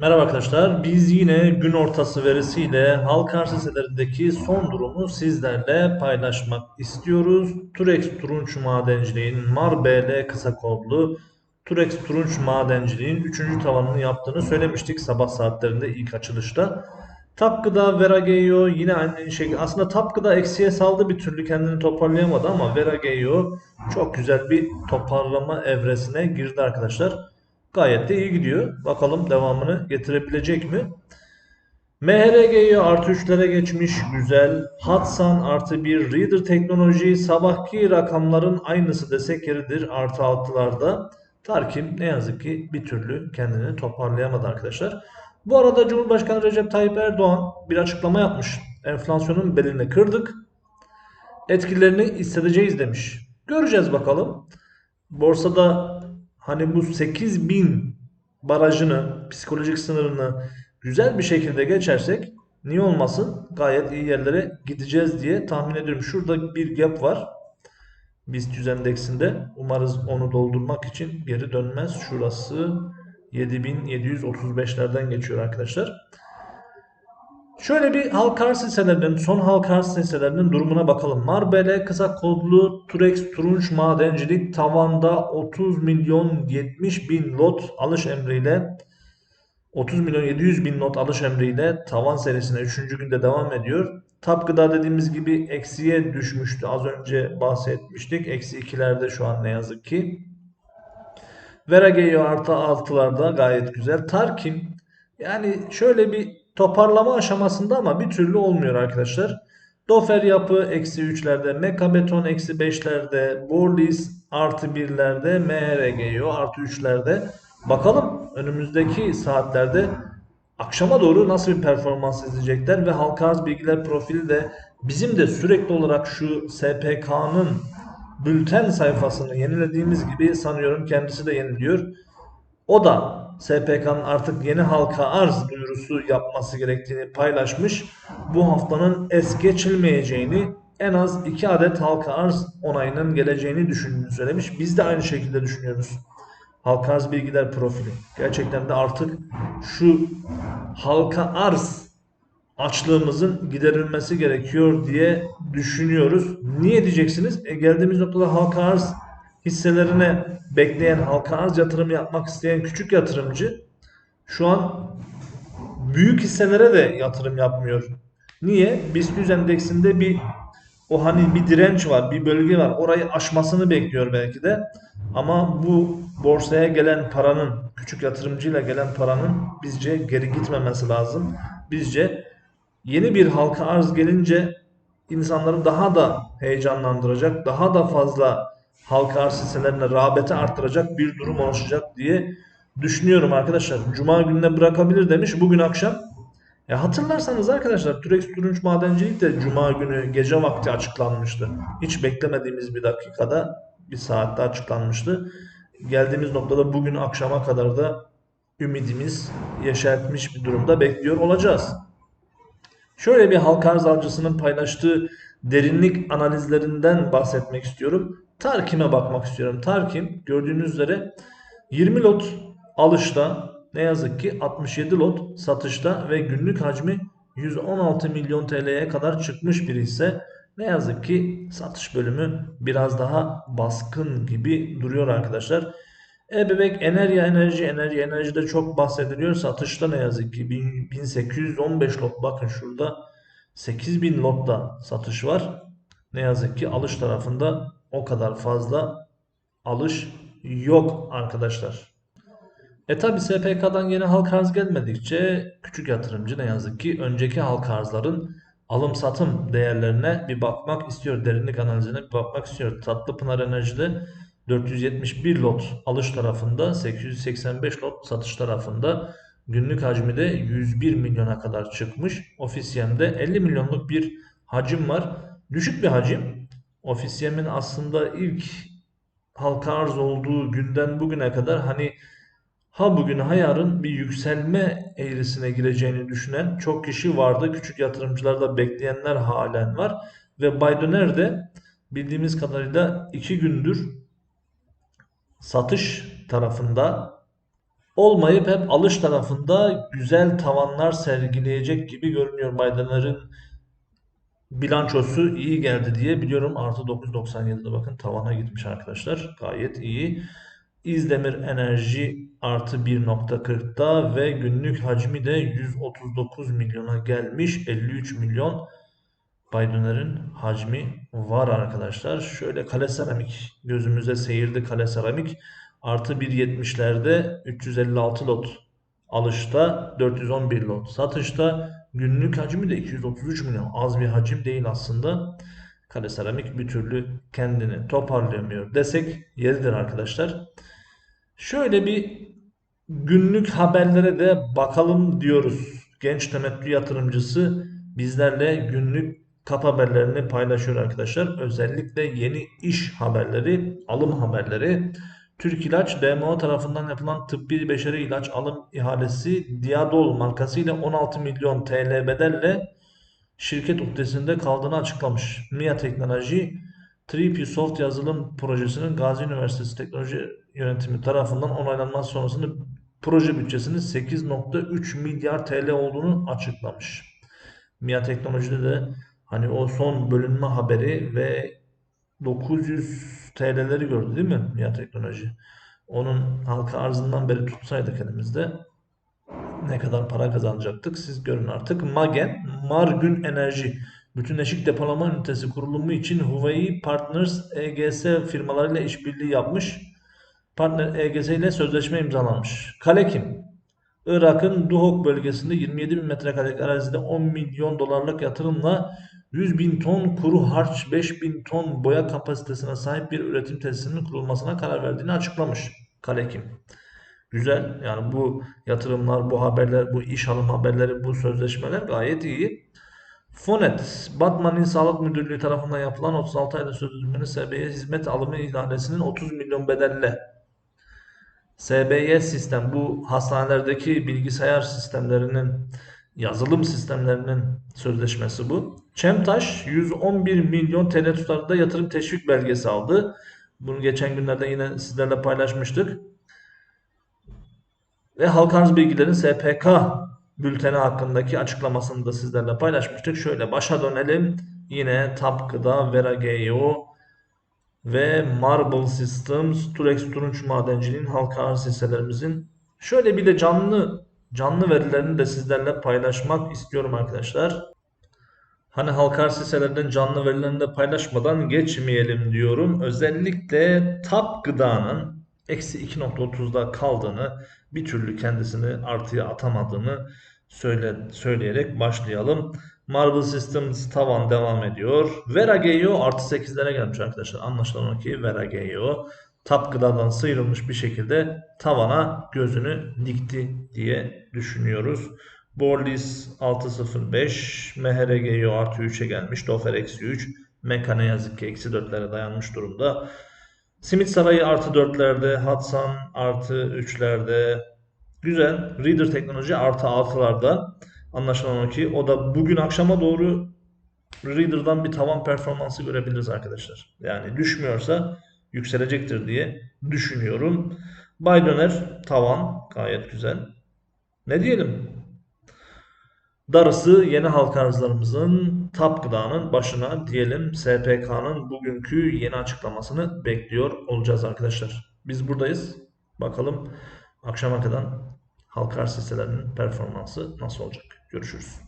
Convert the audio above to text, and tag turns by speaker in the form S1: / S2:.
S1: Merhaba arkadaşlar. Biz yine gün ortası verisiyle halka arz hisselerindeki son durumu sizlerle paylaşmak istiyoruz. Turex Turunç Madenciliğin Marbl kısa kodlu Turex Turunç Madenciliğin 3. tavanını yaptığını söylemiştik sabah saatlerinde ilk açılışta. Tapgıda Verageyo yine aynı şekilde aslında Tapgıda eksiye saldı bir türlü kendini toparlayamadı ama Verageyo çok güzel bir toparlama evresine girdi arkadaşlar. Gayet de iyi gidiyor. Bakalım devamını getirebilecek mi? MHRG'yi artı 3'lere geçmiş. Güzel. Hatsan artı 1. Reader teknoloji sabahki rakamların aynısı desek yeridir. Artı 6'larda. Tarkim ne yazık ki bir türlü kendini toparlayamadı arkadaşlar. Bu arada Cumhurbaşkanı Recep Tayyip Erdoğan bir açıklama yapmış. Enflasyonun belini kırdık. Etkilerini hissedeceğiz demiş. Göreceğiz bakalım. Borsada hani bu 8000 barajını, psikolojik sınırını güzel bir şekilde geçersek niye olmasın gayet iyi yerlere gideceğiz diye tahmin ediyorum. Şurada bir gap var. BIST endeksinde. Umarız onu doldurmak için geri dönmez. Şurası 7735'lerden geçiyor arkadaşlar. Şöyle bir halka arz hisselerinin, son halka arz hisselerinin durumuna bakalım. Marbele kısa kodlu Turex Turunç Madencilik tavanda 30 milyon 70 bin lot alış emriyle 30 milyon 700 bin not alış emriyle tavan serisine 3. günde devam ediyor. Tap gıda dediğimiz gibi eksiye düşmüştü. Az önce bahsetmiştik. Eksi 2'lerde şu an ne yazık ki. Verageyo artı 6'larda gayet güzel. Tarkim yani şöyle bir toparlama aşamasında ama bir türlü olmuyor arkadaşlar. Dofer yapı eksi 3'lerde, Mekabeton eksi 5'lerde, Borlis artı 1'lerde, MRGO artı 3'lerde. Bakalım önümüzdeki saatlerde akşama doğru nasıl bir performans izleyecekler ve halka arz bilgiler profili de bizim de sürekli olarak şu SPK'nın bülten sayfasını yenilediğimiz gibi sanıyorum kendisi de yeniliyor. O da SPK'nın artık yeni halka arz duyurusu yapması gerektiğini paylaşmış. Bu haftanın es geçilmeyeceğini en az 2 adet halka arz onayının geleceğini düşündüğünü söylemiş. Biz de aynı şekilde düşünüyoruz. Halka arz bilgiler profili. Gerçekten de artık şu halka arz açlığımızın giderilmesi gerekiyor diye düşünüyoruz. Niye diyeceksiniz? E geldiğimiz noktada halka arz hisselerine bekleyen, halka arz yatırım yapmak isteyen küçük yatırımcı şu an büyük hisselere de yatırım yapmıyor. Niye? BIST 100 endeksinde bir o hani bir direnç var, bir bölge var. Orayı aşmasını bekliyor belki de. Ama bu borsaya gelen paranın, küçük yatırımcıyla gelen paranın bizce geri gitmemesi lazım. Bizce yeni bir halka arz gelince insanları daha da heyecanlandıracak, daha da fazla halka arz hisselerine rağbeti arttıracak bir durum oluşacak diye düşünüyorum arkadaşlar. Cuma gününe bırakabilir demiş. Bugün akşam ya hatırlarsanız arkadaşlar Turex Turunç Madencilik de Cuma günü gece vakti açıklanmıştı. Hiç beklemediğimiz bir dakikada bir saatte açıklanmıştı. Geldiğimiz noktada bugün akşama kadar da ümidimiz yeşertmiş bir durumda bekliyor olacağız. Şöyle bir halka arz avcısının paylaştığı derinlik analizlerinden bahsetmek istiyorum. Tarkim'e bakmak istiyorum. Tarkim gördüğünüz üzere 20 lot alışta ne yazık ki 67 lot satışta ve günlük hacmi 116 milyon TL'ye kadar çıkmış bir hisse. Ne yazık ki satış bölümü biraz daha baskın gibi duruyor arkadaşlar. E-Bebek Enerji Enerji Enerji Enerjide çok bahsediliyor. Satışta ne yazık ki 1815 lot bakın şurada 8000 lotta satış var. Ne yazık ki alış tarafında o kadar fazla alış yok arkadaşlar. E tabi SPK'dan yeni halka arz gelmedikçe küçük yatırımcı ne yazık ki önceki halka arzların alım satım değerlerine bir bakmak istiyor. Derinlik analizine bir bakmak istiyor. Tatlıpınar Enerji'de 471 lot alış tarafında 885 lot satış tarafında günlük hacmi de 101 milyona kadar çıkmış. Ofisyemde 50 milyonluk bir hacim var. Düşük bir hacim. Ofisyemin aslında ilk halka arz olduğu günden bugüne kadar hani ha bugün ha yarın bir yükselme eğrisine gireceğini düşünen çok kişi vardı. Küçük yatırımcılarda bekleyenler halen var. Ve Baydoner de bildiğimiz kadarıyla 2 gündür satış tarafında olmayıp hep alış tarafında güzel tavanlar sergileyecek gibi görünüyor. Baydanların bilançosu iyi geldi diye biliyorum. Artı 9.97'de bakın tavana gitmiş arkadaşlar. Gayet iyi. İzdemir Enerji artı 1.40'da ve günlük hacmi de 139 milyona gelmiş. 53 milyon Baydunlar'ın hacmi var arkadaşlar. Şöyle kale seramik gözümüze seyirdi kale seramik. Artı 1.70'lerde 356 lot alışta 411 lot satışta günlük hacmi de 233 milyon az bir hacim değil aslında. Kale seramik bir türlü kendini toparlayamıyor desek yeridir arkadaşlar. Şöyle bir günlük haberlere de bakalım diyoruz. Genç temettü yatırımcısı bizlerle günlük kap haberlerini paylaşıyor arkadaşlar. Özellikle yeni iş haberleri, alım haberleri. Türk İlaç DMO tarafından yapılan tıbbi beşeri ilaç alım ihalesi Diadol markası ile 16 milyon TL bedelle şirket uhdesinde kaldığını açıklamış. MIA Teknoloji 3P Soft yazılım projesinin Gazi Üniversitesi Teknoloji Yönetimi tarafından onaylanması sonrasında proje bütçesinin 8.3 milyar TL olduğunu açıklamış. MIA Teknoloji'de de hani o son bölünme haberi ve 900 TL'leri gördü değil mi MIA Teknoloji? Onun halka arzından beri tutsaydık elimizde ne kadar para kazanacaktık siz görün artık. Magen, Margün Enerji bütünleşik depolama ünitesi kurulumu için Huawei Partners EGS firmalarıyla işbirliği yapmış. Partner EGS ile sözleşme imzalanmış. Kalekim, Irak'ın Duhok bölgesinde 27 bin metrekarelik arazide 10 milyon dolarlık yatırımla 100 bin ton kuru harç, 5 bin ton boya kapasitesine sahip bir üretim tesisinin kurulmasına karar verdiğini açıklamış. Kalekim. Güzel. Yani bu yatırımlar, bu haberler, bu iş alım haberleri, bu sözleşmeler gayet iyi. Fonet, Batman İl Sağlık Müdürlüğü tarafından yapılan 36 ayda sözleşmenin SBY hizmet alımı ihalesinin 30 milyon bedelle SBY sistem bu hastanelerdeki bilgisayar sistemlerinin yazılım sistemlerinin sözleşmesi bu. Çemtaş 111 milyon TL tutarında yatırım teşvik belgesi aldı. Bunu geçen günlerde yine sizlerle paylaşmıştık. Ve halka arz bilgilerin SPK bülteni hakkındaki açıklamasını da sizlerle paylaşmıştık. Şöyle başa dönelim. Yine TAP Gıda, Vera GEO ve Marble Systems, Turex Turunç Madenciliğin halka arz hisselerimizin şöyle bir de canlı canlı verilerini de sizlerle paylaşmak istiyorum arkadaşlar. Hani halka arz hisselerinin canlı verilerini de paylaşmadan geçmeyelim diyorum. Özellikle TAP Gıda'nın eksi 2.30'da kaldığını bir türlü kendisini artıya atamadığını söyle, söyleyerek başlayalım. Marble Systems tavan devam ediyor. Vera Geo artı 8'lere gelmiş arkadaşlar. Anlaşılan o ki Vera Geo tap gıdadan sıyrılmış bir şekilde tavana gözünü dikti diye düşünüyoruz. Borlis 6.05, MHRGO artı 3'e gelmiş. Dofer eksi 3. Meka ne yazık ki eksi 4'lere dayanmış durumda. Simit Sarayı artı 4'lerde, Hatsan artı 3'lerde. Güzel. Reader teknoloji artı 6'larda. Anlaşılan o ki o da bugün akşama doğru Reader'dan bir tavan performansı görebiliriz arkadaşlar. Yani düşmüyorsa yükselecektir diye düşünüyorum. Baydoner tavan gayet güzel. Ne diyelim? Darısı yeni halka arzlarımızın TAP gıdanın başına diyelim SPK'nın bugünkü yeni açıklamasını bekliyor olacağız arkadaşlar. Biz buradayız. Bakalım akşama kadar halka arz hisselerinin performansı nasıl olacak? Görüşürüz.